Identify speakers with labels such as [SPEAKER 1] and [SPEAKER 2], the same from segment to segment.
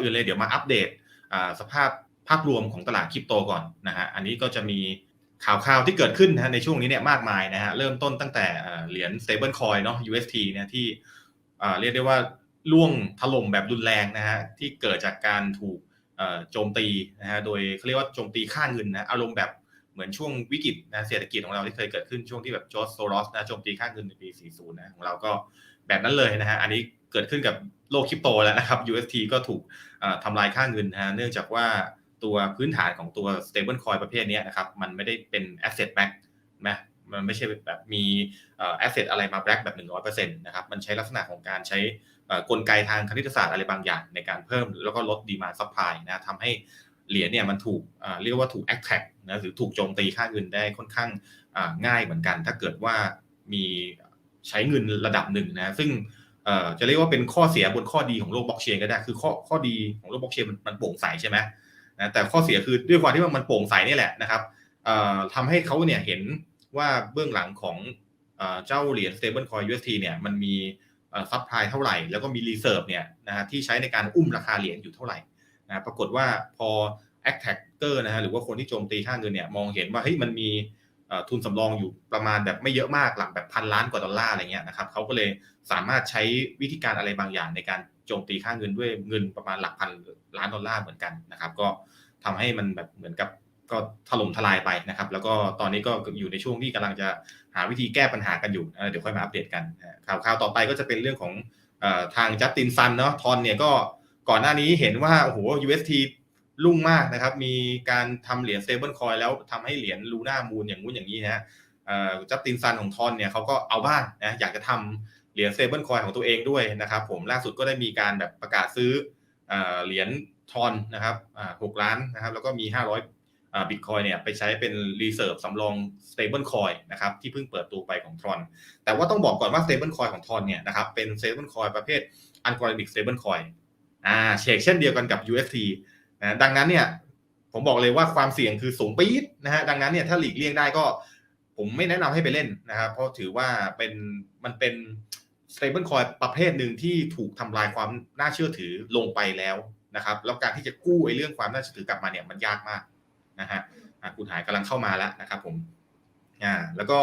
[SPEAKER 1] อื่นเลยเดี๋ยวมาอัปเดตสภาพภาพรวมของตลาดคริปโตก่อนนะฮะอันนี้ก็จะมีข่าวข่าวที่เกิดขึ้นนะในช่วงนี้เนี่ยมากมายนะฮะเริ่มต้นตั้งแต่เหรียญ stable coin เนาะ UST เนี่ยที่เรียกได้ว่าล่วงถล่มแบบรุนแรงนะฮะที่เกิดจากการถูกโจมตีนะฮะโดยเขาเรียกว่าโจมตีค่าเงินนะอารมณ์แบบเหมือนช่วงวิกฤตนะเศรษฐกิจของเราที่เคยเกิดขึ้นช่วงที่แบบจอร์จโซรอสนะโจมตีค่าเงินในปี 40 นะของเราก็แบบนั้นเลยนะฮะอันนี้ เกิดขึ้นกับโลกคริปโตแล้วนะครับ UST ก็ถูกทำลายค่าเงินนะฮะเนื่องจากว่าตัวพื้นฐานของตัว stable coin ประเภทนี้นะครับ มันไม่ได้เป็น asset back นะมันไม่ใช่แบบมี asset อะไรมา back แบบ 100%นะครับ มันใช้ลักษณะของการใช้กลไกทางคณิตศาสตร์อะไรบางอย่าง ในการเพิ่มแล้วก็ลดดีมาซัพพลายนะทำให้เหรียญเนี่ยมันถูกเรียกว่าถูก attack นะหรือถูกโจมตีค่าเงินได้ค่อนข้างง่ายเหมือนกัน ถ้าเกิดว่ามีใช้เงินระดับหนึ่งนะซึ่ง จะเรียกว่าเป็นข้อเสียบนข้อดีของโลกบล็อกเชนก็ได้ คือข้อข้อดีของโลกบล็อกเชนมันโปร่งใสใช่ไหมนะแต่ข้อเสียคือด้วยความที่มันโปร่งใสนี่แหละนะครับทำให้เขาเนี่ยเห็นว่าเบื้องหลังของเจ้าเหรียญ stablecoin UST เนี่ยมันมีซับพลายเท่าไหร่ แล้วก็มีรีเซิร์ฟเนี่ยนะฮะที่ใช้ในการอุ้มราคาเหรียญอยู่เท่าไหร่นะปรากฏว่าพอ attacker นะฮะหรือว่าคนที่โจมตีค่าเงินเนี่ยมองเห็นว่าเฮ้ยมันมี ทุนสำรองอยู่ประมาณแบบไม่เยอะมากหลักแบบพันล้านกว่าดอลลาร์อะไรเงี้ยนะครับเขาก็เลยสามารถใช้วิธีการอะไรบางอย่างในการโจมตีค่าเงินด้วยเงินประมาณหลักพันล้านดอลลาร์เหมือนกันนะครับ ก็ทำให้มันแบบเหมือนกับก็ถล่มทลายไปนะครับ แล้วก็ตอนนี้ก็อยู่ในช่วงที่กำลังจะหาวิธีแก้ปัญหากันอยู่เดี๋ยวค่อยมาอัปเดตกันข่าวข่าวต่อไปก็จะเป็นเรื่องของทางจัสตินซันเนาะทอนเนี่ยก็ก่อนหน้านี้เห็นว่าโอ้โห UST รุ่งมากนะครับ มีการทำเหรียญ stable coin แล้วทำให้เหรียญลูน่ามูลอย่างงู้นอย่างนี้นะจัสตินซันของทอนเนี่ยเขาก็เอาบ้างนะอยากจะทำเหรียญ stable coin ของตัวเองด้วยนะครับ ผมล่าสุดก็ได้มีการแบบประกาศซื้อเหรียญทอนนะครับหกล้านนะครับ แล้วก็มี 500บิตคอยเนี่ยไปใช้เป็นรีเซิร์ฟสำรอง stable coin นะครับที่เพิ่งเปิดตัวไปของทอนแต่ว่าต้องบอกก่อนว่า stable coin ของทอนเนี่ยนะครับเป็น stable coin ประเภท algorithmic stable coin อ่าเชกเช่นเดียวกันกับ UST นะดังนั้นเนี่ยผมบอกเลยว่าความเสี่ยงคือสูงปี๊ดนะฮะดังนั้นเนี่ยถ้าหลีกเลี่ยงได้ก็ผมไม่แนะนำให้ไปเล่นนะครับเพราะถือว่าเป็นมันเป็น stable coin ประเภทหนึ่งที่ถูกทำลายความน่าเชื่อถือลงไปแล้วนะครับแล้วการที่จะกู้ไอ้เรื่องความน่าเชื่อถือกลับมาเนี่ยมันยากมากนะฮะคุณหายกำลังเข้ามาแล้วนะครับผมอ่าแล้วก็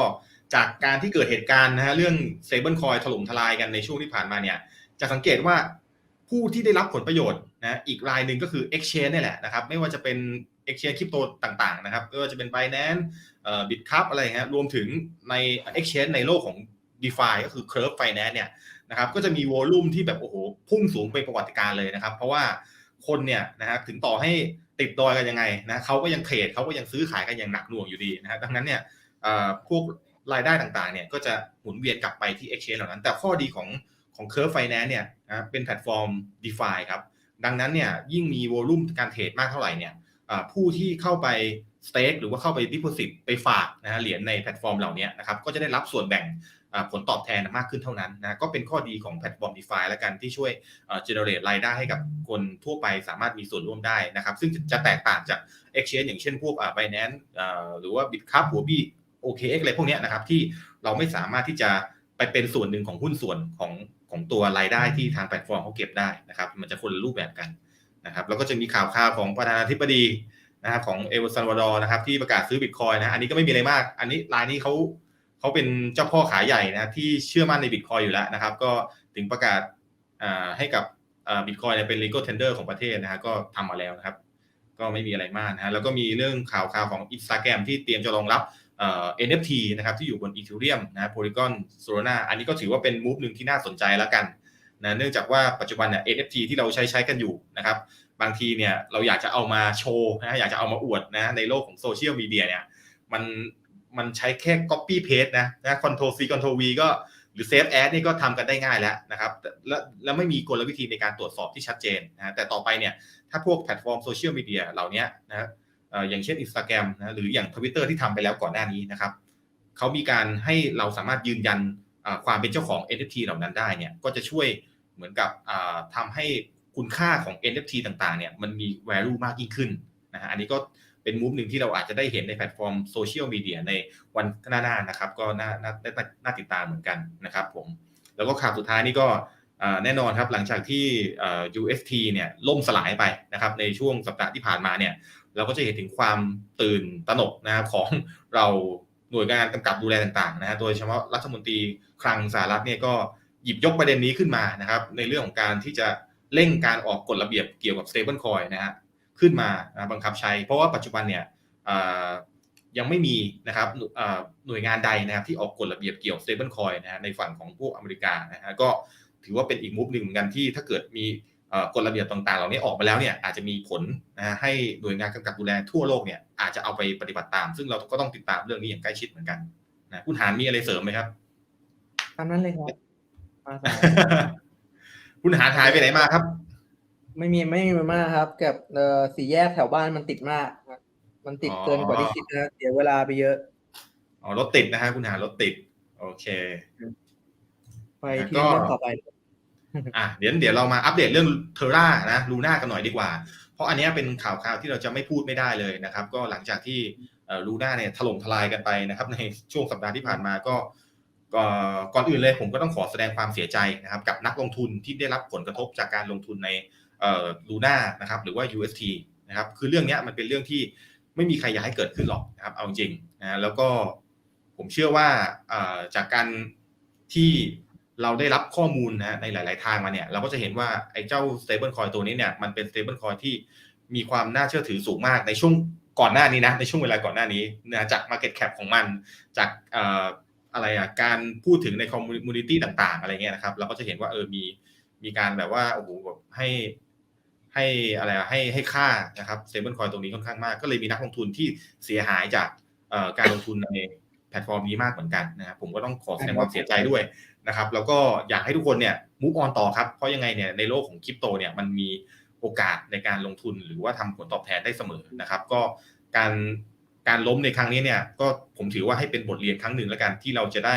[SPEAKER 1] จากการที่เกิดเหตุการณ์นะฮะเรื่อง stable coin ถล่มทลายกันในช่วงที่ผ่านมาเนี่ยจะสังเกตว่าผู้ที่ได้รับผลประโยชน์ นะอีกรายหนึ่งก็คือ Exchange นี่แหละนะครับไม่ว่าจะเป็น Exchange คริปโตต่างๆนะครับไม่ว่าจะเป็น Binance เอ่อ Bitcup อะไรฮะรวมถึงใน Exchange ในโลกของ DeFi ก็คือ Curve Finance เนี่ยนะครับก็จะมีวอลุ่มที่แบบโอ้โหพุ่งสูงเป็นประวัติการเลยนะครับ เพราะว่าคนเนี่ยนะครับถึงต่อให้ติดดอยกันยังไงนะเขาก็ยังเทรดเขาก็ยังซื้อขายกันอย่างหนักหน่วงอยู่ดีนะครับดังนั้นเนี่ยพวกรายได้ต่างๆเนี่ยก็จะหมุนเวียนกลับไปที่ Exchange เหล่านั้น แต่ข้อดีของของ Curve Finance เนี่ยนะเป็นแพลตฟอร์ม DeFi ครับ ดังนั้นเนี่ยยิ่งมีวอลุ่มการเทรดมากเท่าไหร่เนี่ยผู้ที่เข้าไปสเต็กหรือว่าเข้าไปดิโพซิตไปฝากนะฮะเหรียญในแพลตฟอร์มเหล่านี้นะครับก็จะได้รับส่วนแบ่งผลตอบแทนมากขึ้นเท่านั้นนะก็เป็นข้อดีของแพลตฟอร์ม d e f าและกันที่ช่วยเจเนเรตรายได้ให้กับคนทั่วไปสามารถมีส่วนร่วมได้นะครับซึ่งจะแตกต่างจาก Exchange อย่างเช่นพวก Binance หรือว่า Bitcup หัวบี้ OKX อะไรพวกนี้นะครับที่เราไม่สามารถที่จะไปเป็นส่วนหนึ่งของหุ้นส่วนของ ของตัวรายได้ที่ทางแพลตฟอร์มเขาเก็บได้นะครับ มันจะคนละรูปแบบกันนะครับแล้วก็จะมีข่าวข่าวของประธานาธิบดีนะครับของเอลซัลวาดอร์นะครับที่ประกาศซื้อบิตคอยนะอันนี้ก็ไม่มีอะไรมาก อันนี้รายนี้เขาเขาเป็นเจ้าพ่อขายใหญ่นะที่เชื่อมั่นในบิตคอยอยู่แล้วนะครับ ก็ถึงประกาศให้กับบิตคอยเป็น legal tender ของประเทศนะฮะก็ทำมาแล้วนะครับ ก็ไม่มีอะไรมากนะฮะแล้วก็มีเรื่องข่าวข่าวของ Instagram ที่เตรียมจะรองรับ NFT นะครับที่อยู่บน Ethereum นะ Polygon Solana อันนี้ก็ถือว่าเป็นมูฟหนึ่งที่น่าสนใจแล้วกันนะเนื่องจากว่าปัจจุบันเนี่ย NFT ที่เราใช้ใช้กันอยู่นะครับบางทีเนี่ยเราอยากจะเอามาโชว์นะอยากจะเอามาอวดนะในโลกของโซเชียลมีเดียเนี่ยมันมันใช้แค่ copy paste นะนะ Ctrl c Ctrl v ก็หรือ save as นี่ก็ทำกันได้ง่ายแล้วนะครับแล้วแล้วไม่มีกลวิธีในการตรวจสอบที่ชัดเจนนะแต่ต่อไปเนี่ยถ้าพวกแพลตฟอร์มโซเชียลมีเดียเหล่านี้นะ อย่างเช่น Instagram นะหรืออย่าง Twitter ที่ทำไปแล้วก่อนหน้านี้นะครับเขามีการให้เราสามารถยืนยันความเป็นเจ้าของ NFT เหล่านั้นได้เนี่ยก็จะช่วยเหมือนกับทำให้คุณค่าของ NFT ต่างๆเนี่ยมันมี value มากยิ่งขึ้นนะฮะอันนี้ก็เป็นมุมหนึ่งที่เราอาจจะได้เห็นในแพลตฟอร์มโซเชียลมีเดียในวันหน้าๆนะครับ ก็น่าน่าน่าติดตามเหมือนกันนะครับผมแล้วก็ข่าวสุดท้ายนี่ก็แน่นอนครับหลังจากที่ UST เนี่ยล่มสลายไปนะครับในช่วงสัปดาห์ที่ผ่านมาเนี่ย เราก็จะเห็นถึงความตื่นตระหนกนะครับของเราหน่วยงานกำกับดูแลต่างๆนะฮะโดยเฉพาะรัฐมนตรีคลังสหรัฐเนี่ยก็หยิบยกประเด็นนี้ขึ้นมานะครับ ในเรื่องของการที่จะเร่งการออกกฎระเบียบเกี่ยวกับ stable coin นะฮะขึ้นมาบังคับใช้ เพราะว่าปัจจุบันเนี่ยยังไม่มีนะครับหน่วยงานใดนะครับที่ออกกฎระเบียบเกี่ยวกับ stable coin นะฮะในฝั่งของพวกอเมริกานะฮะก็ถือว่าเป็นอีกมุมหนึ่งเหมือนกันที่ถ้าเกิดมี กฎระเบียบต่างๆ เหล่านี้ออกมาแล้วเนี่ยอาจจะมีผลนะฮะให้หน่วยงานกำกับดูแลทั่วโลกเนี่ยอาจจะเอาไปปฏิบัติตาม ซึ่งเราก็ต้องติดตามเรื่องนี้อย่างใกล้ชิดเหมือนกันนะคุณหานมีอะไรเสริมไหมครับ
[SPEAKER 2] ตามนั้นเลยครับมาสาย
[SPEAKER 1] คุณหานหายไปไหนมาครับ
[SPEAKER 2] ไม่มีไม่มีมากครับกับเอ่อสี่แยกแถวบ้านมันติดมากครับมันติด
[SPEAKER 1] อ๋อ
[SPEAKER 2] เกินกว่าที่คิดนะเสียเวลาไปเยอะ
[SPEAKER 1] อ๋อรถติดนะฮะคุณหานรถติด โอเค
[SPEAKER 2] ไปที่
[SPEAKER 1] ก็
[SPEAKER 2] เรื่องต่อไป
[SPEAKER 1] อะเดี๋ยวเดี๋ยวเรามาอัปเดตเรื่องเทอร่านะลูน่ากันหน่อยดีกว่า เพราะอันนี้เป็นข่าวข่าวที่เราจะไม่พูดไม่ได้เลยนะครับ ก็หลังจากที่ลูน่าเนี่ยถล่มทลายกันไปนะครับ ในช่วงสัปดาห์ที่ผ่านมาก็ก่อนอื่นเลยผมก็ต้องขอแสดงความเสียใจนะครับ กับนักลงทุนที่ได้รับผลกระทบจากการลงทุนในลูน่านะครับ หรือว่า UST นะครับคือเรื่องนี้มันเป็นเรื่องที่ไม่มีใครอยากให้เกิดขึ้นหรอกนะครับ เอาจริงนะแล้วก็ผมเชื่อว่าจากการที่ เราได้รับข้อมูลนะในหลาย ๆ ทางมาเนี่ยเราก็จะเห็นว่าไอ้เจ้า stable coin ตัวนี้เนี่ยมันเป็น stable coin ที่มีความน่าเชื่อถือสูงมากในช่วงก่อนหน้านี้นะในช่วงเวลาก่อนหน้านี้นะจาก market cap ของมัน จากอะไรอะการพูดถึงใน community ต่าง ๆ อะไรเงี้ยนะครับ เราก็จะเห็นว่าเออมีมีการแบบว่าโอ้โหแบบให้ให้อะไรอะให้ให้ค่านะครับ stable coin ตรงนี้ค่อนข้างมาก ก็เลยมีนักลงทุนที่เสียหายจากการลงทุนใน ลตฟอร์มนี้มากเหมือนกันนะครับผมก็ต้องขอแสดงความเสียใจด้วยนะครับแล้วก็อยากให้ทุกคนเนี่ยมุกออนต่อครับ เพราะยังไงเนี่ยในโลกของคริปโตเนี่ยมันมีโอกาสในการลงทุนหรือว่าทำผลตอบแทนได้เสมอนะครับ ก็การการล้มในครั้งนี้เนี่ยก็ผมถือว่าให้เป็นบทเรียนครั้งหนึ่งแล้วกันที่เราจะได้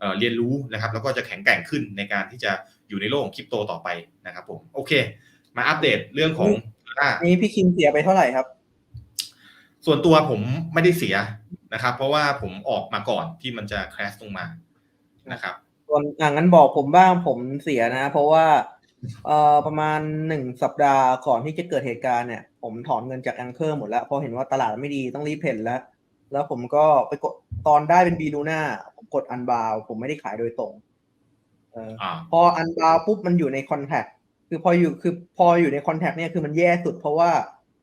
[SPEAKER 1] เเรียนรู้นะครับ แล้วก็จะแข็งแกร่งขึ้นในการที่จะอยู่ในโลกของคริปโตต่อไปนะครับผมโอเค มาอัปเดตเรื่องของ
[SPEAKER 2] นี่พี่คิมเสียไปเท่าไหร่ครับ
[SPEAKER 1] ส่วนตัวผมไม่ได้เสีย นะครับ เพราะว่าผมออกมาก่อนที่มันจะแครชลงมานะครับ
[SPEAKER 2] ส่วนอ่างั้นบอกผมบ้างผมเสียนะ เพราะว่าเอ่อประมาณหนึ่งสัปดาห์ก่อนที่จะเกิดเหตุการณ์เนี่ย ผมถอนเงินจากแองเกอร์หมดแล้วเพราะเห็นว่าตลาดไม่ดีต้องรีบเพ่นแล้ว แล้วผมก็ไปกดตอนได้เป็นบีลูน่าผมกดอันบาวผมไม่ได้ขายโดยตรงเออ
[SPEAKER 1] อ่า
[SPEAKER 2] พออันบาวปุ๊บมันอยู่ในคอนแทคคือพออยู่คือพออยู่ในคอนแทคเนี่ยคือมันแย่สุดเพราะว่า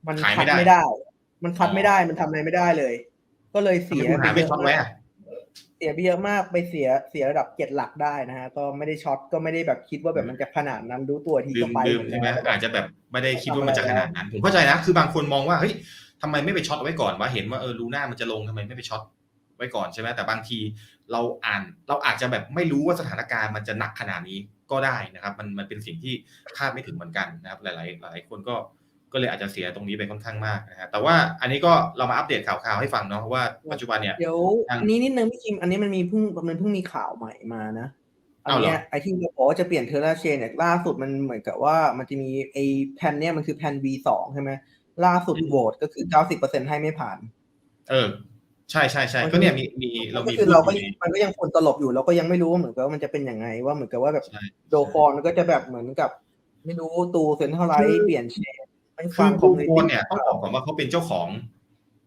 [SPEAKER 2] มัน
[SPEAKER 1] ขายไม่
[SPEAKER 2] คัด
[SPEAKER 1] ได้
[SPEAKER 2] ไม่ได้ มันคัด
[SPEAKER 1] อ๋อ
[SPEAKER 2] ไม่ได้มันทำอะไรไม่ได้เลย ก็เลยเสีย
[SPEAKER 1] คุณหา
[SPEAKER 2] ไป
[SPEAKER 1] ไม่
[SPEAKER 2] เย
[SPEAKER 1] ช็อต
[SPEAKER 2] อะ
[SPEAKER 1] ไว้
[SPEAKER 2] มาก
[SPEAKER 1] อะ
[SPEAKER 2] เสียไปเยอะมากไปเสียเสียระดับเจ็ดหลักได้นะฮะก็ไม่ได้ช็อตก็ไม่ได้แบบคิดว่าแบบมันจะขนาดนั้นรู้ตัวที
[SPEAKER 1] ลื
[SPEAKER 2] ก็
[SPEAKER 1] ม
[SPEAKER 2] ไป
[SPEAKER 1] ลืมใช่ไหมอาจจะแบบไม่ได้คิดว่ามันจะขนาดนั้น ผมเข้าใจนะ คือบางคนมองว่าเฮ้ยทำไมไม่ไปช็อตไว้ก่อนว่าเห็นว่าเออลูน่ามันจะลงทำไมไม่ไปช็อตไว้ก่อนใช่ไหมแต่บางทีเราอ่านเราอาจจะแบบไม่รู้ว่าสถานการณ์มันจะหนักขนาดนี้ก็ได้นะครับ มันมันเป็นสิ่งที่คาดไม่ถึงเหมือนกันนะครับ หลาย ๆ หลายคนก็ ก็เลยอาจจะเสียตรงนี้ไปค่อนข้างมากนะฮะแต่ว่าอันนี้ก็เรามาอัปเดตข่าวๆให้ฟังเนาะเพราะว่าปัจจุบันเนี่ย
[SPEAKER 2] เดี๋ยว
[SPEAKER 1] ทาง
[SPEAKER 2] อันนี้นิดนึงพี่คิมอันนี้มันมีเพิ่งมันเพิ่งมีข่าวใหม่มานะอัน
[SPEAKER 1] เอาเหรอ
[SPEAKER 2] เนี้ยไอที่เราบอกว่าจะเปลี่ยนเทอร์ราเชนเนี่ยล่าสุดมันเหมือนกับว่ามันจะมีไอแผ่นเนี้ยมันคือแผ่น V สองใช่ไหมล่าสุดโหวตก็คือเก้าสิบเปอร์เซ็นให้ไม่ผ่าน
[SPEAKER 1] เออ ใช่ใช่ใช่ก็เนี่ยมีมีเรา
[SPEAKER 2] ก็
[SPEAKER 1] มี
[SPEAKER 2] คือ
[SPEAKER 1] พูด
[SPEAKER 2] เราก็
[SPEAKER 1] อยู่ใน
[SPEAKER 2] มันก็ยังคนตลบอยู่เราก็ยังไม่รู้ว่าเหมือนกับว่ามันจะเป็นยังไงว่าเหมือนกับว่าแบบ
[SPEAKER 1] ใช่
[SPEAKER 2] โดฟอนมันก็จะแบบเหมือนกับ ไม่รู้ตูเซนเท่าไร
[SPEAKER 1] คือ
[SPEAKER 2] เปลี่ยนเชนไม่
[SPEAKER 1] คื
[SPEAKER 2] ฟั
[SPEAKER 1] อง
[SPEAKER 2] ค
[SPEAKER 1] โก
[SPEAKER 2] อมมูนิ
[SPEAKER 1] โก
[SPEAKER 2] ตี้
[SPEAKER 1] นเนี่ยต้องบอกก่อนว่าเขาเป็นเจ้าของ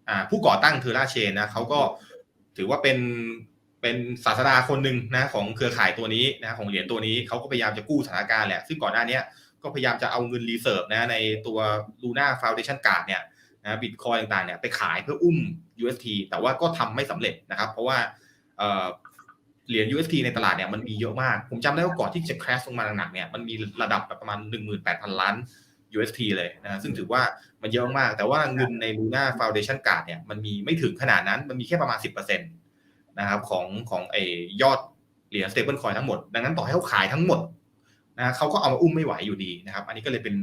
[SPEAKER 1] อ่าผู้ก่อตั้งเทอร่าเชนนะเขาก็ถือว่าเป็นเป็นศาสดาคนหนึ่งนะของเครือข่ายตัวนี้นะของเหรียญตัวนี้เขาก็พยายามจะกู้สถานการณ์แหละ ซึ่งก่อนหน้าเนี้ยก็พยายามจะเอาเงินรีเซิร์ฟนะในตัว Luna Foundation Card เนี่ยนะบิตคอยต่างๆเนี่ยไปขายเพื่ออุ้ม UST แต่ว่าก็ทำไม่สำเร็จนะครับ เพราะว่าเอ่อเหรียญ UST ในตลาดเนี่ยมันมีเยอะมาก ผมจำได้ว่าก่อนที่จะ crash ลงมาหนักๆเนี่ยมันมีระดับแบบประมาณ 18,000 ล้าน UST เลยนะซึ่งถือว่ามันเยอะมาก แต่ว่าเงินใน Luna Foundation Card เนี่ยมันมีไม่ถึงขนาดนั้นมันมีแค่ประมาณ 10%นะครับของของไอยอดเหรียญ stable coin ทั้งหมด ดังนั้นต่อให้เขาขายทั้งหมดนะเขาก็เอามาอุ้มไม่ไหวอยู่ดีนะครับ อันนี้ก็เลยเป็น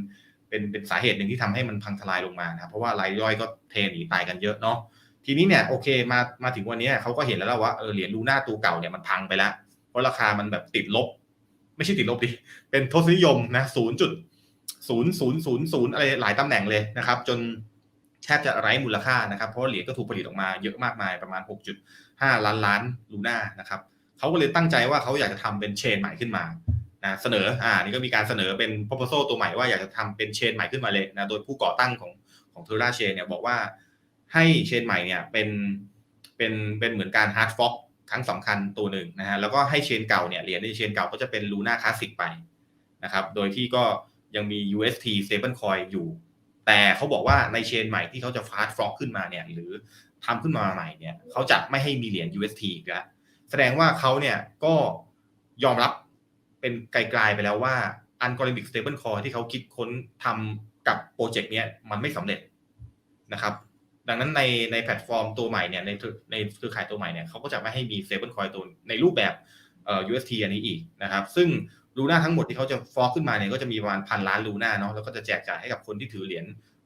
[SPEAKER 1] เป็นเป็นสาเหตุหนึ่งที่ทำให้มันพังทลายลงมานะครับเพราะว่ารายย่อยก็เทหนีตายกันเยอะเนาะทีนี้เนี่ยโอเคมามาถึงวันนี้เขาก็เห็นแล้วว่าเออเหรียญลูน่าตัวเก่าเนี่ยมันพังไปแล้ว เพราะราคามันแบบติดลบ ไม่ใช่ติดลบดิเป็นทศนิยมนะศูนย์จุด ศูนย์ศูนย์ศูนย์ศูนย์อะไรหลายตำแหน่งเลยนะครับ จนแทบจะไร้มูลค่านะครับ เพราะเหรียญก็ถูกผลิตออกมาเยอะมากมายประมาณ 6.5 ล้านล้านลูน่านะครับเขาก็เลยตั้งใจว่าเขาอยากจะทำเป็นเชนใหม่ขึ้นมานะเสนออ่านี่ก็มีการเสนอเป็น proposal ตัวใหม่ว่าอยากจะทำเป็นเชนใหม่ขึ้นมาเลยนะโดยผู้ก่อตั้งของของ Terra Chain เนี่ยบอกว่าให้เชนใหม่เนี่ยเป็นเป็นเป็นเหมือนการ hard fork ครั้งสำคัญตัวหนึ่งนะฮะแล้วก็ให้เชนเก่าเนี่ยเหรียญในเชนเก่าก็จะเป็น Luna Classic ไปนะครับโดยที่ก็ ยังมี UST stablecoin อยู่ แต่เขาบอกว่าในเชนใหม่ที่เขาจะ fast fork ขึ้นมาเนี่ย หรือทำขึ้นมาใหม่เนี่ยเขาจะไม่ให้มีเหรียญ UST อีกแล้วแสดงว่าเขาเนี่ยก็ยอมรับเป็นไกลๆไปแล้วว่า Algorithmic Stablecoin ที่เขาคิดค้นทำกับโปรเจกต์เนี้ยมันไม่สำเร็จนะครับดังนั้นในในแพลตฟอร์มตัวใหม่เนี่ยในในเครือข่ายตัวใหม่เนี่ยเขาก็จะไม่ให้มี Stablecoin ตัวในรูปแบบเอ่อ UST อันนี้อีกนะครับ ซึ่ง ลูน่าทั้งหมดที่เขาจะฟอกขึ้นมาเนี่ยก็จะมีประมาณพันล้านลูน่าเนาะแล้วก็จะแจกจ่ายให้กับคนที่ถือเหรียญ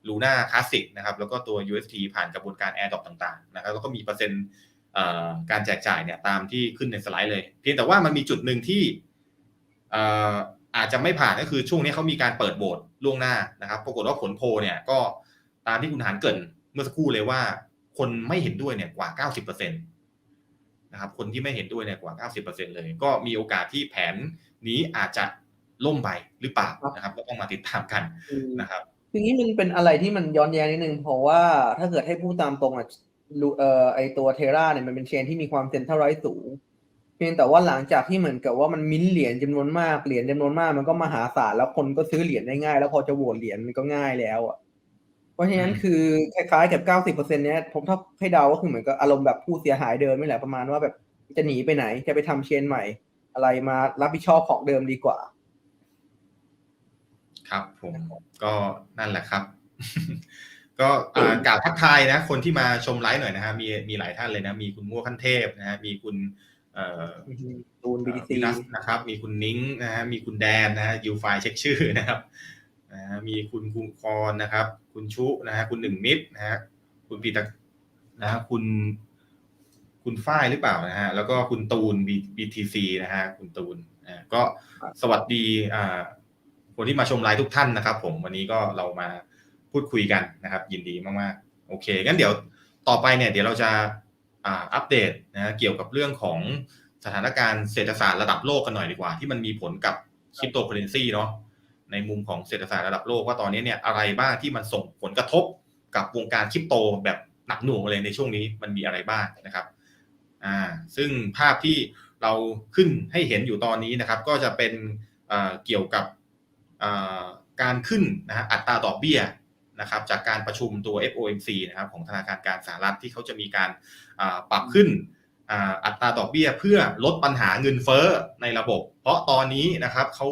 [SPEAKER 1] ลูน่าคลาสสิกนะครับแล้วก็ตัว UST ผ่านกระบวนการ Air Drop ต่างๆนะครับแล้วก็มีเปอร์เซ็นต์การแจกจ่ายเนี่ยตามที่ขึ้นในสไลด์เลย เพียงแต่ว่ามันมีจุดหนึ่งที่อาจจะไม่ผ่านก็คือช่วงนี้เขามีการเปิดโบสล่วงหน้านะครับปรากฏว่าผลโพเนี่ยก็ตามที่คุณหานเกินเมื่อสักครู่เลยว่า คนไม่เห็นด้วยเนี่ยกว่า 90%นะครับคนที่ไม่เห็นด้วยเนี่ยกว่า 90%เลย ก็มีโอกาสที่แผน นี้อาจจะล่มไปหรือเปล่านะครับก็ต้องมาติดตามกันนะครับ
[SPEAKER 2] ทีนี้มันเป็นอะไรที่มันย้อนแย้งนิดนึงเพราะว่าถ้าเกิดให้พูดตามตรงอะลูเอ่อไอตัวเทราเนี่ยมันเป็นเชนที่มีความเซ็นทรัลไรซ์สูงเพียงแต่ว่าหลังจากที่เหมือนกับว่ามันมิ้นท์เหรียญจำนวนมากเหรียญจำนวนมากมันก็มหาศาลแล้วคนก็ซื้อเหรียญได้ง่าย แล้วพอจะโหวตเหรียญมันก็ง่ายแล้วอะเพราะฉะนั้นคือคล้ายๆกับเก้าสิบเปอร์เซ็นเนี้ยผมถ้าให้เดาก็คือเหมือนกับอารมณ์แบบผู้เสียหายเดิมนี่แหละประมาณว่าแบบจะหนีไปไหนจะไปทำเชนใหม่ อะไรมารับผิดชอบของเดิมดีกว่า
[SPEAKER 1] ครับผมก็นั่นแหละครับ ก็อ่ากล่าวทักทายนะ คนที่มาชมไลฟ์หน่อยนะฮะมีมีหลายท่านเลยนะ มีคุณมั่วขั้นเทพนะฮะมีคุณเอ่อ
[SPEAKER 2] ตูนบีดีซี
[SPEAKER 1] พี่นัสนะครับ มีคุณนิ้งนะฮะมีคุณแดนนะฮะยูไฟล์เช็คชื่อนะครับนะฮะมีคุณคุงคอนนะครับ คุณชุนะฮะคุณหนึ่งมิตรนะฮะคุณปีตะนะฮะคุณ คุณฝ้ายหรือเปล่านะฮะแล้วก็คุณตูน BTC นะฮะคุณตูนอ่าก็สวัสดีอ่าคนที่มาชมไลฟ์ทุกท่านนะครับ ผมวันนี้ก็เรามาพูดคุยกันนะครับ ยินดีมากๆโอเคงั้นเดี๋ยวต่อไปเนี่ยเดี๋ยวเราจะอ่าอัปเดตนะเกี่ยวกับเรื่องของสถานการณ์เศรษฐศาสตร์ระดับโลกกันหน่อยดีกว่า ที่มันมีผลกับคริปโตเคอเรนซีเนาะในมุมของเศรษฐศาสตร์ระดับโลกว่าตอนนี้เนี่ยอะไรบ้างที่มันส่งผลกระทบกับวงการคริปโตแบบหนักหน่วงเลยในช่วงนี้มันมีอะไรบ้างนะครับ อ่าซึ่งภาพที่เราขึ้นให้เห็นอยู่ตอนนี้นะครับ ก็จะเป็นเกี่ยวกับการขึ้นนะฮะอัตราดอกเบี้ยนะครับจากการประชุมตัว FOMC นะครับของธนาคารกลางสหรัฐที่เขาจะมีการปรับขึ้นอัตราดอกเบี้ยเพื่อลดปัญหาเงินเฟ้อในระบบ เพราะตอนนี้นะครับเขา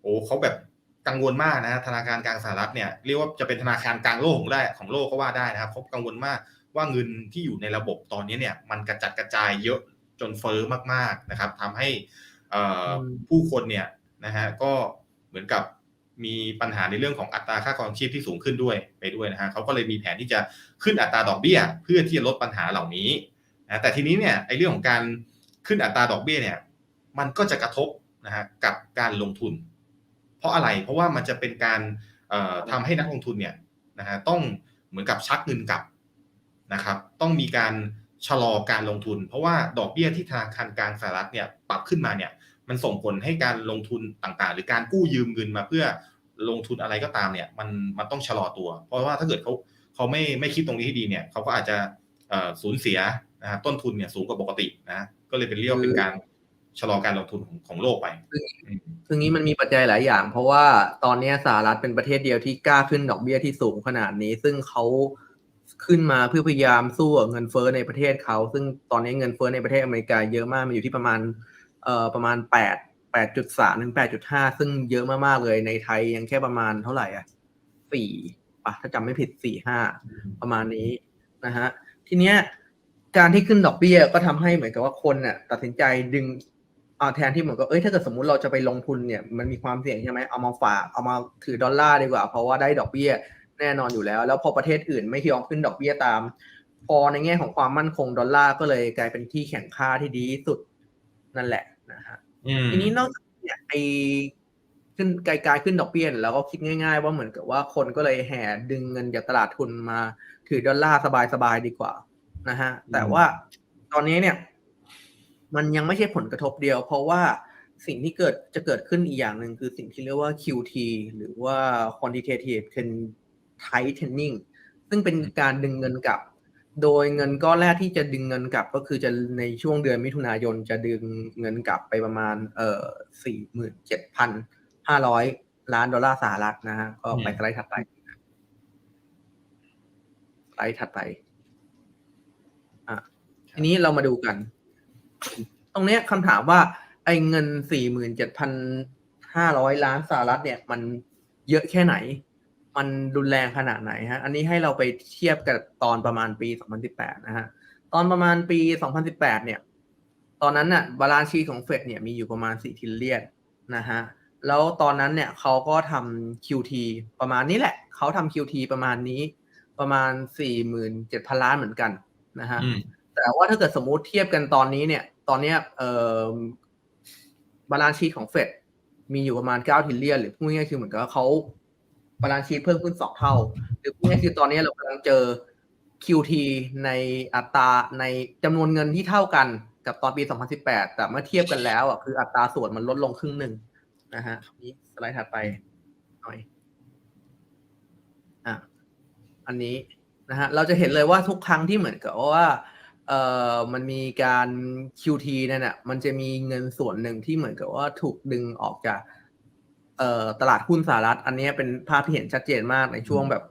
[SPEAKER 1] โอ้เขาแบบกังวลมากนะธนาคารกลางสหรัฐเนี่ยเรียกว่าจะเป็นธนาคารกลางโลกของได้ของโลกก็ว่าได้นะครับเขากังวลมาก ว่าเงินที่อยู่ในระบบตอนนี้เนี่ยมันกระจัดกระจายเยอะจนเฟอ้อมากๆนะครับทำให้ผู้คนเนี่ยนะฮะก็เหมือนกับมีปัญหาในเรื่องของอัตราค่าครองชีพที่สูงขึ้นด้วยไปด้วยนะฮะเขาก็เลยมีแผนที่จะขึ้นอัตราดอกเบี้ย เพื่อที่จะลดปัญหาเหล่านี้นะแต่ทีนี้เนี่ยไอ้เรื่องของการขึ้นอัตราดอกเบี้ยเนี่ยมันก็จะกระทบนะฮะกับการลงทุน เพราะอะไรเพราะว่ามันจะเป็นการทำให้นักลงทุนเนี่ยนะฮะต้องเหมือนกับชักเงินกลับ นะครับ ต้องมีการชะลอการลงทุน เพราะว่าดอกเบี้ยที่ธนาคารกลางสหรัฐเนี่ยปรับขึ้นมาเนี่ยมันส่งผลให้การลงทุนต่างๆ หรือการกู้ยืมเงินมาเพื่อลงทุนอะไรก็ตามเนี่ยมันมันต้องชะลอตัว เพราะว่าถ้าเกิดเขาเขาไม่ไม่คิดตรงนี้ให้ดีเนี่ยเขาก็อาจจะสูญเสียนะต้นทุนเนี่ยสูงกว่าปกตินะก็เลยเป็นเรียกเป็นการชะลอการลงทุนของของโลกไป
[SPEAKER 2] ซึ่งนี้มันมีปัจจัยหลายอย่าง เพราะว่าตอนนี้สหรัฐเป็นประเทศเดียวที่กล้าขึ้นดอกเบี้ยที่สูงขนาดนี้ ซึ่งเขา ขึ้นมาเพื่อพยายามสู้กับเงินเฟ้อในประเทศเขา ซึ่งตอนนี้เงินเฟ้อในประเทศอเมริกาเยอะมากมันอยู่ที่ประมาณเอ่อประมาณแปดแปดจุดสามถึงแปดจุดห้าซึ่งเยอะมากๆเลยในไทยยังแค่ประมาณเท่าไหร่อะสี่ปะถ้าจำไม่ผิดสี่ห้าประมาณนี้นะฮะทีเนี้ยการที่ขึ้นดอกเบี้ยก็ทำให้เหมือนกับว่าคนน่ะตัดสินใจดึงเอาแทนที่เหมือนกับเอ้ยถ้าเกิดสมมติเราจะไปลงทุนเนี่ยมันมีความเสี่ยงใช่ไหมเอามาฝากเอามาถือดอลลาร์ดีกว่า เพราะว่าได้ดอกเบี้ย แน่นอนอยู่แล้ว แล้วพอประเทศอื่นไม่ยอมขึ้นดอกเบี้ยตาม พอในแง่ของความมั่นคงดอลลาร์ก็เลยกลายเป็นที่แข่งค่าที่ดีที่สุดนั่นแหละนะฮะทีนี้นอกจากเนี่ยไอขึ้นไกลๆขึ้นดอกเบี้ยแล้วก็คิดง่าย ๆ ว่าเหมือนกับว่าคนก็เลยแห่ดึงเงินจากตลาดทุนมา ถือดอลลาร์สบายๆดีกว่านะฮะแต่ว่าตอนนี้เนี่ย มันยังไม่ใช่ผลกระทบเดียว เพราะว่าสิ่งที่เกิดจะเกิดขึ้นอีกอย่างหนึ่งคือสิ่งที่เรียกว่า QT หรือว่า quantitative tightening ซึ่งเป็นการดึงเงินกลับ โดยเงินก้อนแรกที่จะดึงเงินกลับ ก็คือจะในช่วงเดือนมิถุนายนจะดึงเงินกลับไปประมาณเอ่อสี่หมื่นเจ็ดพันห้าร้อยล้านดอลลาร์สหรัฐนะฮะก็ไปสไลด์ถัดไปสไลด์ถัดไปอะทีนี้เรามาดูกัน ตรงเนี้ยคำถามว่า ไอ้เงินสี่หมื่นเจ็ดพันห้าร้อยล้านสหรัฐเนี่ย มันเยอะแค่ไหน มันรุนแรงขนาดไหนฮะ อันนี้ให้เราไปเทียบกับตอนประมาณปี 2018 นะฮะ ตอนประมาณปี 2018 เนี่ย ตอนนั้นน่ะบาลานซ์ชีของเฟดเนี่ยมีอยู่ประมาณ 4 ทิลเลียนนะฮะ แล้วตอนนั้นเนี่ยเขาก็ทำ QT ประมาณนี้แหละ เขาทำ QT ประมาณนี้ประมาณ 47,000 ล้านเหมือนกันนะฮะ
[SPEAKER 1] อืม
[SPEAKER 2] แต่ว่าถ้าเกิดสมมุติเทียบกันตอนนี้เนี่ย ตอนเนี้ยเอ่อบาลานซ์ชีของเฟดมีอยู่ประมาณ 9 ทิลเลียนหรือพูดง่ายๆคือเหมือนกับว่าเขา บาลานซ์ชีเพิ่มขึ้นสองเท่า หรือพูดง่ายคือตอนนี้เรากำลังเจอ QT ในอัตราในจำนวนเงินที่เท่ากันกับตอนปี 2018 แต่เมื่อเทียบกันแล้วอะคืออัตราส่วนมันลดลงครึ่งหนึ่งนะฮะนี่สไลด์ถัดไปหน่อยอะอันนี้นะฮะเราจะเห็นเลยว่าทุกครั้งที่เหมือนกับว่าเอ่อมันมีการ QT นั่นน่ะมันจะมีเงินส่วนหนึ่งที่เหมือนกับว่าถูกดึงออกจาก ตลาดหุ้นสหรัฐ อันนี้เป็นภาพที่เห็นชัดเจนมากในช่วงแบบ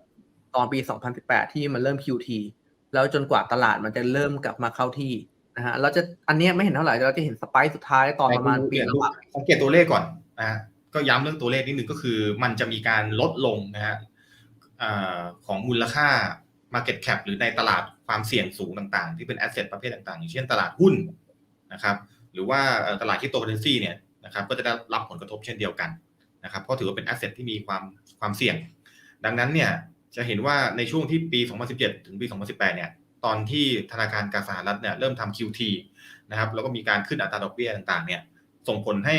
[SPEAKER 2] ตอนปี 2018 ที่มันเริ่ม QT แล้วจนกว่าตลาดมันจะเริ่มกลับมาเข้าที่นะฮะเราจะอันเนี้ยไม่เห็นเท่าไหร่เราจะเห็นสไปค์สุดท้ายตอนประมาณปี
[SPEAKER 1] แต่
[SPEAKER 2] ระ
[SPEAKER 1] ดู
[SPEAKER 2] หว่าง
[SPEAKER 1] สังเกตตัวเลขก่อนนะฮะก็ย้ำเรื่องตัวเลขนิดหนึ่งก็คือ มันจะมีการลดลงนะฮะอ่าของมูลค่า Market Cap หรือในตลาดความเสี่ยงสูงต่างๆ ที่เป็น Asset ประเภทต่างๆ อย่างเช่นตลาดหุ้นนะครับหรือว่าเอ่อตลาดคริปโตเคอเรนซีเนี่ยนะครับก็จะได้รับผลกระทบเช่นเดียวกัน นะครับเพราะถือว่าเป็น Asset ที่มีความความเสี่ยง ดังนั้นเนี่ยจะเห็นว่าในช่วงที่ปี 2017 ถึงปี 2018 เนี่ยตอนที่ธนาคารกลางสหรัฐเนี่ยเริ่มทำ QT นะครับแล้วก็มีการขึ้นอัตราดอกเบี้ยต่างๆเนี่ยส่งผลให้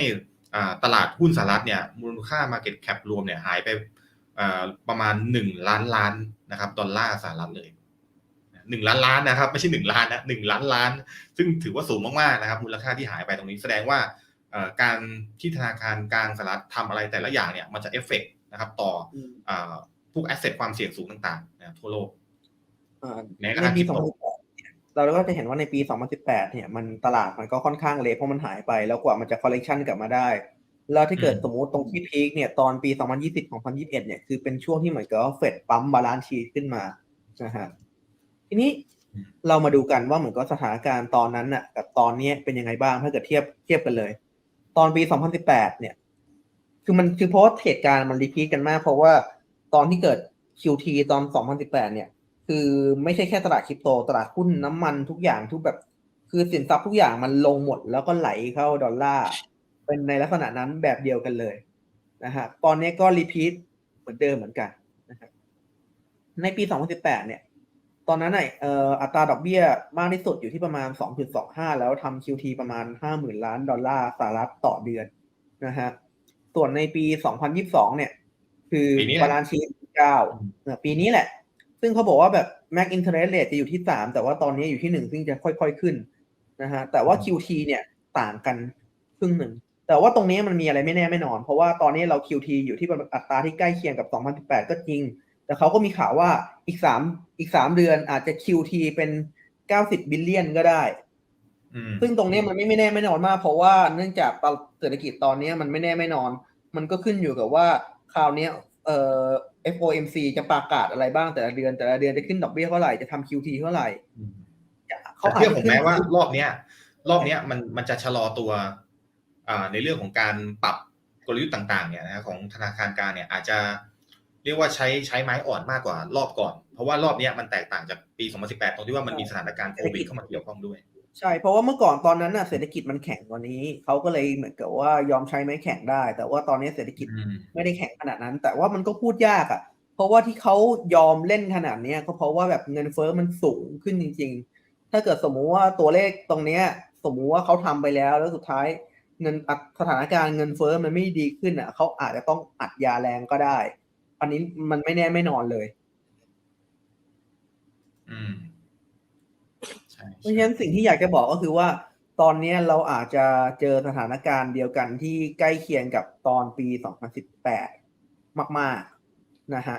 [SPEAKER 1] อ่าตลาดหุ้นสหรัฐเนี่ยมูลค่า Market Cap รวมเนี่ยหายไปอ่าประมาณ 1 ล้านล้านนะครับดอลลาร์สหรัฐเลยหนึ่งล้านล้านนะครับไม่ใช่หนึ่งล้านนะหนึ่งล้านล้าน ซึ่งถือว่าสูงมากๆนะครับมูลค่าที่หายไปตรงนี้แสดงว่า การที่ธนาคารกลางสหรัฐทำอะไรแต่ละอย่างเนี่ยมันจะเอฟเฟกนะครับต่อ
[SPEAKER 2] อืม
[SPEAKER 1] อาพวกแอสเซทความเสี่ยงสูงต่างๆนะทั่วโลก
[SPEAKER 2] อ่า
[SPEAKER 1] แม้กระ
[SPEAKER 2] ใน
[SPEAKER 1] ทั่ง
[SPEAKER 2] ปี
[SPEAKER 1] คริปโต
[SPEAKER 2] 2018เนี่ยเราก็จะเห็นว่าในปี 2018 เนี่ยมันตลาดมันก็ค่อนข้างเละเพราะมันหายไปแล้วกว่ามันจะคอลเลกชันกลับมาได้ แล้วถ้าเกิด
[SPEAKER 1] อืม
[SPEAKER 2] สมมุติตรงที่พีคเนี่ยตอนปี 2020 2021 เนี่ยคือเป็นช่วงที่เหมือนกับว่าเฟดปั๊มบาลานซ์ชีขึ้นมานะฮะทีนี้เรามาดูกันว่าเหมือนกับสถานการณ์ตอนนั้นน่ะกับตอนเนี้ยเป็นยังไงบ้างถ้าเกิดเทียบเทียบกันเลย ตอนปี 2018 เนี่ย คือมันคือเพราะเหตุการณ์มันรีพีทกันมาก เพราะว่าตอนที่เกิด QT ตอน 2018 เนี่ย คือไม่ใช่แค่ตลาดคริปโต ตลาดหุ้นน้ำมันทุกอย่างทุกแบบ คือสินทรัพย์ทุกอย่างมันลงหมด แล้วก็ไหลเข้าดอลลาร์ เป็นในลักษณะนั้นแบบเดียวกันเลยนะฮะตอนนี้ก็รีพีทเหมือนเดิมเหมือนกันนะครับในปี 2018 เนี่ย อนนั้นน่ะเอ่ออัตราดอกเบี้ยมากที่สุดอยู่ที่ประมาณ 2.25 แล้วทำ QT ประมาณ 50,000 ล้านดอลลาร์สหรัฐต่อเดือนนะฮะ ส่วนในปี 2022 เนี่ย คือ
[SPEAKER 1] ปีนี้แหละ
[SPEAKER 2] บาลานซ์ชีท9เอ่อปีนี้แหละ ซึ่งเขาบอกว่าแบบ Mac Interest Rate จะอยู่ที่ 3 แต่ว่าตอนนี้อยู่ที่ 1 ซึ่งจะค่อย ๆ ขึ้นนะฮะ แต่ว่า QT เนี่ยต่างกันครึ่งหนึ่ง แต่ว่าตรงนี้มันมีอะไรไม่แน่ไม่นอน เพราะว่าตอนนี้เรา QT อยู่ที่อัตราที่ใกล้เคียงกับ 2018 ก็จริง แต่เขาก็มีข่าวว่าอีกสามอีกสามเดือนอาจจะ QT เป็น90บิลเลียนก็ได้
[SPEAKER 1] อืม
[SPEAKER 2] ซึ่งตรงเนี้ยมันไม่ไม่แน่ไม่นอนมาก เพราะว่าเนื่องจากเศรษฐกิจตอนเนี้ยมันไม่แน่ไม่นอน มันก็ขึ้นอยู่กับว่าคราวเนี้ยเอ่อ FOMC จะประกาศอะไรบ้างแต่ละเดือนแต่ละเดือนจะขึ้นดอกเบี้ยเท่าไหร่จะทำ QT เท่าไหร่เขา
[SPEAKER 1] แต่
[SPEAKER 2] อาจ
[SPEAKER 1] เชื่อ
[SPEAKER 2] จะ
[SPEAKER 1] ผม
[SPEAKER 2] ขึ้
[SPEAKER 1] ไหม
[SPEAKER 2] น
[SPEAKER 1] ว่ารอบเนี้ย รอบเนี้ยมันมันจะชะลอตัวอ่าในเรื่องของการปรับกลยุทธ์ต่าง ๆ เนี่ยนะของธนาคารกลางเนี่ยอาจจะ เรียกว่าใช้ใช้ไม้อ่อนมากกว่ารอบก่อน เพราะว่ารอบเนี้ยมันแตกต่างจากปี 2018 ตรงที่ว่ามันมีสถานการณ์โควิดเข้ามาเกี่ยวข้องด้วย
[SPEAKER 2] ใช่ เพราะว่าเมื่อก่อนตอนนั้นน่ะเศรษฐกิจมันแข็งกว่านี้ เขาก็เลยเหมือนกับว่ายอมใช้ไม้แข็งได้ แต่ว่าตอนนี้เศรษฐกิจ
[SPEAKER 1] อืม
[SPEAKER 2] ไม่ได้แข็งขนาดนั้น แต่ว่ามันก็พูดยากอะ เพราะว่าที่เขายอมเล่นขนาดเนี้ยก็เพราะว่าแบบเงินเฟ้อมันสูงขึ้นจริง ๆ ถ้าเกิดสมมุติว่าตัวเลขตรงเนี้ย สมมุติว่าเขาทำไปแล้วแล้วสุดท้ายเงินอัตสถานการณ์เงินเฟ้อมันไม่ดีขึ้นอะเขาอาจจะต้องอัดยาแรงก็ได้ อันนี้มันไม่แน่ไม่นอนเลย
[SPEAKER 1] อืมใช่
[SPEAKER 2] เพราะฉะนั้นสิ่งที่อยากจะบอกก็คือว่า ตอนเนี้ยเราอาจจะเจอสถานการณ์เดียวกันที่ใกล้เคียงกับตอนปี 2018 มาก ๆ นะฮะ